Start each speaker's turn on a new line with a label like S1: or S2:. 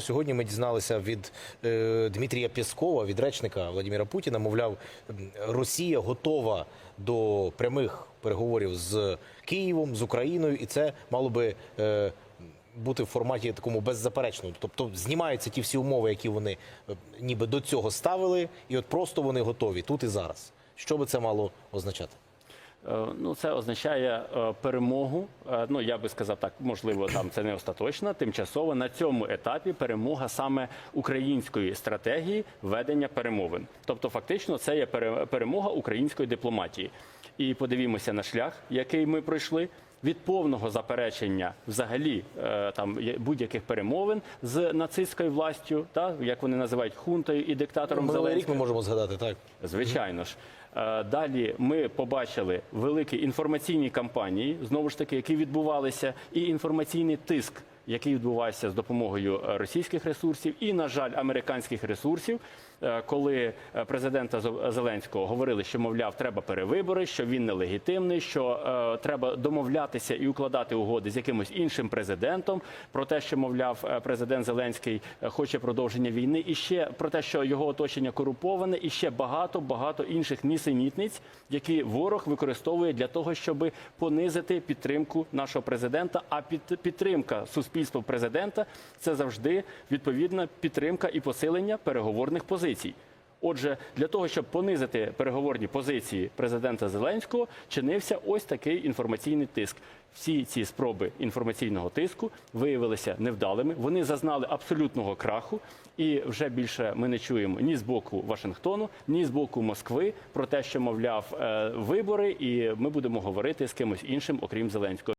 S1: сьогодні ми дізналися від е, Дмитрія Пєскова, від речника Владимира Путіна, мовляв, Росія готова до прямих переговорів з Києвом, з Україною, і це мало би. Е, бути в форматі такому беззаперечному, тобто знімаються ті всі умови, які вони е, ніби до цього ставили, і от просто вони готові тут і зараз. Що би це мало означати?
S2: Е, Ну, це означає е, перемогу. Е, Ну, я би сказав так, можливо, там це не остаточна, тимчасово на цьому етапі перемога саме української стратегії ведення перемовин. Тобто, фактично, це є пере- перемога української дипломатії. І подивімося на шлях, який ми пройшли. Від повного заперечення взагалі е, там будь-яких перемовин з нацистською властю, та як вони називають хунтою і диктатором
S1: Зеленським. рік ми можемо згадати так.
S2: Звичайно ж. Е, Далі ми побачили великі інформаційні кампанії, знову ж таки, які відбувалися, і інформаційний тиск, який відбувався з допомогою е, російських ресурсів, і, на жаль, американських ресурсів, Е, коли е, президента Зеленського говорили, що мовляв, треба перевибори, що він нелегітимний, що е, треба домовлятися і укладати угоди з якимось іншим президентом, про те, що мовляв, президент Зеленський хоче продовження війни, і ще про те, що його оточення корумповане, і ще багато багато інших нісенітниць, які ворог використовує для того, щоб понизити підтримку нашого президента. А під підтримка суспільства президента це завжди відповідна підтримка і посилення переговорних позицій. Отже, для того, щоб понизити переговорні позиції президента Зеленського, чинився ось такий інформаційний тиск. Всі ці спроби інформаційного тиску виявилися невдалими. Вони зазнали абсолютного краху, і вже більше ми не чуємо ні з боку Вашингтону, ні з боку Москви про те, що мовляв е, вибори, і ми будемо говорити з кимось іншим, окрім Зеленського.